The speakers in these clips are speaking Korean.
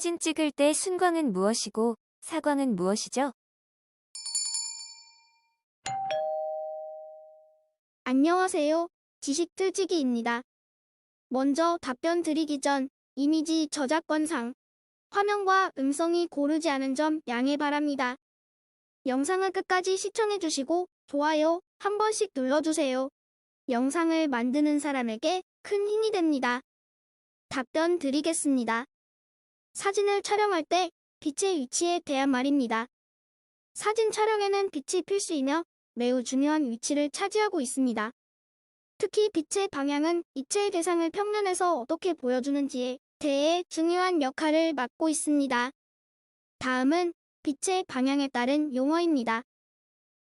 사진 찍을 때 순광은 무엇이고 사광은 무엇이죠? 안녕하세요. 지식틀지기입니다. 먼저 답변 드리기 전 이미지 저작권상 화면과 음성이 고르지 않은 점 양해 바랍니다. 영상을 끝까지 시청해주시고 좋아요 한 번씩 눌러주세요. 영상을 만드는 사람에게 큰 힘이 됩니다. 답변 드리겠습니다. 사진을 촬영할 때 빛의 위치에 대한 말입니다. 사진 촬영에는 빛이 필수이며 매우 중요한 위치를 차지하고 있습니다. 특히 빛의 방향은 입체의 대상을 평면에서 어떻게 보여주는지에 대해 중요한 역할을 맡고 있습니다. 다음은 빛의 방향에 따른 용어입니다.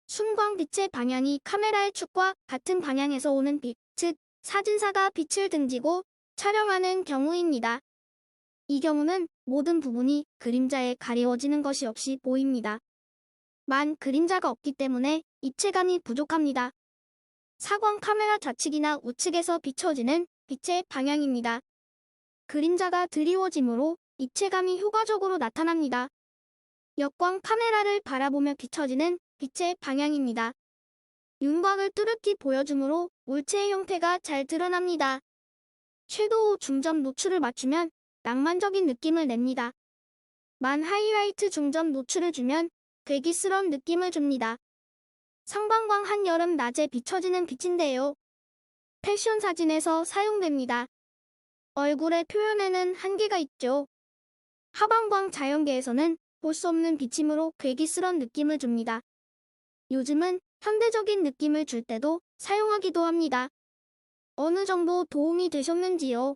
순광 빛의 방향이 카메라의 축과 같은 방향에서 오는 빛, 즉 사진사가 빛을 등지고 촬영하는 경우입니다. 이 경우는 모든 부분이 그림자에 가리워지는 것이 없이 보입니다. 만 그림자가 없기 때문에 입체감이 부족합니다. 사광 카메라 좌측이나 우측에서 비춰지는 빛의 방향입니다. 그림자가 드리워짐으로 입체감이 효과적으로 나타납니다. 역광 카메라를 바라보며 비춰지는 빛의 방향입니다. 윤곽을 뚜렷이 보여주므로 물체의 형태가 잘 드러납니다. 섀도우 중점 노출을 맞추면 낭만적인 느낌을 냅니다. 만 하이라이트 중점 노출을 주면 괴기스러운 느낌을 줍니다. 상반광 한여름 낮에 비춰지는 빛인데요. 패션 사진에서 사용됩니다. 얼굴의 표현에는 한계가 있죠. 하반광 자연계에서는 볼 수 없는 비침으로 괴기스러운 느낌을 줍니다. 요즘은 현대적인 느낌을 줄 때도 사용하기도 합니다. 어느 정도 도움이 되셨는지요?